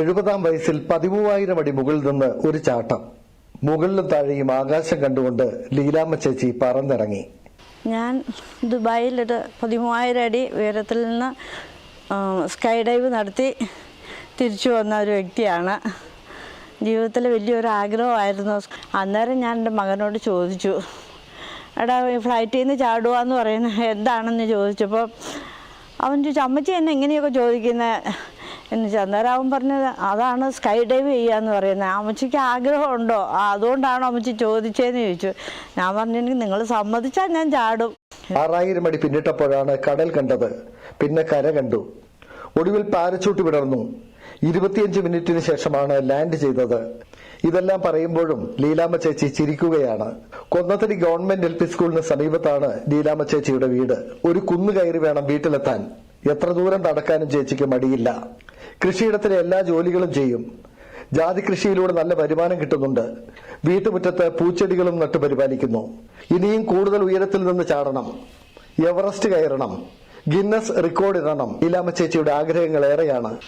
എഴുപതാം വയസ്സിൽ പതിമൂവായിരം അടി മുകളിൽ നിന്ന് ഒരു ചാട്ടം. മുകളിലും താഴെയും ആകാശം കണ്ടുകൊണ്ട് ലീലാമ്മ ചേച്ചി പറന്നിറങ്ങി. ഞാൻ ദുബായിലൊരു പതിമൂവായിരം അടി ഉയരത്തിൽ നിന്ന് സ്കൈ ഡൈവ് നടത്തി തിരിച്ചു വന്ന ഒരു വ്യക്തിയാണ്. ജീവിതത്തിൽ വലിയൊരു ആഗ്രഹമായിരുന്നു. അന്നേരം ഞാൻ എന്റെ മകനോട് ചോദിച്ചു എടാ ഫ്ലൈറ്റിൽ നിന്ന് ചാടുക എന്ന് പറയുന്നത് എന്താണെന്ന് ചോദിച്ചപ്പോൾ അവൻ ചോദിച്ചു അമ്മച്ചി എന്നെ എങ്ങനെയൊക്കെ ചോദിക്കുന്നത് എന്ന് അന്നേരം പറഞ്ഞത് അതാണ് സ്കൈ ഡൈവ് ചെയ്യുക എന്ന് പറയുന്നത്. അമ്മച്ചിക്ക് ആഗ്രഹമുണ്ടോ? അതുകൊണ്ടാണോ അമ്മച്ചി ചോദിച്ചതെന്ന് ചോദിച്ചു. ഞാൻ പറഞ്ഞു നിങ്ങൾ സമ്മതിച്ചാൽ ഞാൻ ചാടും. ആറായിരം അടി പിന്നിട്ടപ്പോഴാണ് കടൽ കണ്ടത്. പിന്നെ കര കണ്ടു. ഒടുവിൽ പാരച്ചൂട്ട് വിടർന്നു. ഇരുപത്തിയഞ്ച് മിനിറ്റിന് ശേഷമാണ് ലാൻഡ് ചെയ്തത്. ഇതെല്ലാം പറയുമ്പോഴും ലീലാമ്മ ചേച്ചി ചിരിക്കുകയാണ്. കൊന്നത്തടി ഗവൺമെന്റ് എൽ പി സ്കൂളിന് സമീപത്താണ് ലീലാമ്മ ചേച്ചിയുടെ വീട്. ഒരു കുന്നു കയറി വേണം വീട്ടിലെത്താൻ. എത്ര ദൂരം നടക്കാനും ചേച്ചിക്ക് മടിയില്ല. കൃഷിയിടത്തിലെ എല്ലാ ജോലികളും ചെയ്യും. ജാതി കൃഷിയിലൂടെ നല്ല വരുമാനം കിട്ടുന്നുണ്ട്. വീട്ടുമുറ്റത്ത് പൂച്ചെടികളും നട്ടു പരിപാലിക്കുന്നു. ഇനിയും കൂടുതൽ ഉയരത്തിൽ നിന്ന് ചാടണം. എവറസ്റ്റ് കയറണം. ഗിന്നസ് റെക്കോർഡ് ഇടണം. ഇലാമ ചേച്ചിയുടെ ആഗ്രഹങ്ങൾ ഏറെയാണ്.